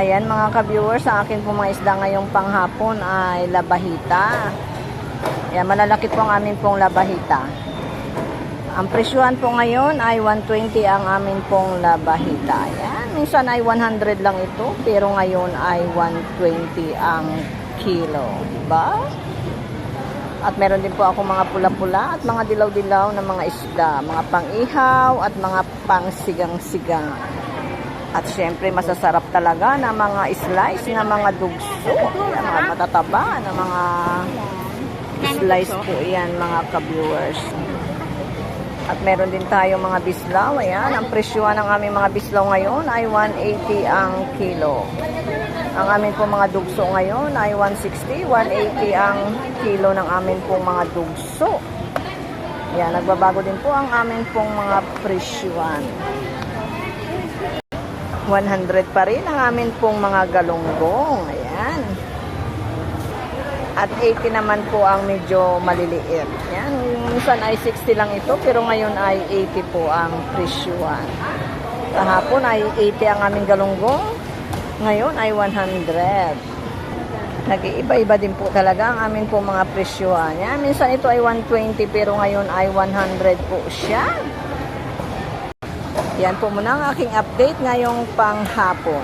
Ayan mga ka-viewers, sa akin po mga isda ngayong panghapon ay labahita. Ayan, malalaki po ang amin pong labahita. Ang presyuhan po ngayon ay 120 ang amin pong labahita. Ayan, minsan ay 100 lang ito, pero ngayon ay 120 ang kilo. Diba? At meron din po ako mga pula-pula at mga dilaw-dilaw na mga isda, mga pang-ihaw at mga pang-sigang-sigang. At syempre masasarap talaga na mga slice na mga dugso, Ayan, mga matataba na mga slice po yan mga ka-viewers. At meron din tayo mga bislaw. Ayan, ang presyuhan ng aming mga bislaw ngayon ay 180 ang kilo. Ang amin po mga dugso ngayon ay 160, 180 ang kilo ng amin pong mga dugso. Ayan, nagbabago din po ang amin pong mga presyuhan. 100 pa rin ang amin pong mga galunggong. Ayan. At 80 naman po ang medyo maliliit. Yan, minsan ay 60 lang ito, pero ngayon ay 80 po ang presyuhan. Kahapon ay 80 ang aming galunggong, ngayon ay 100. Nag-iiba-iba din po talaga ang amin po mga presyuhan. Yan, minsan ito ay 120, pero ngayon ay 100 po siya. Yan po muna ang aking update ngayong panghapon.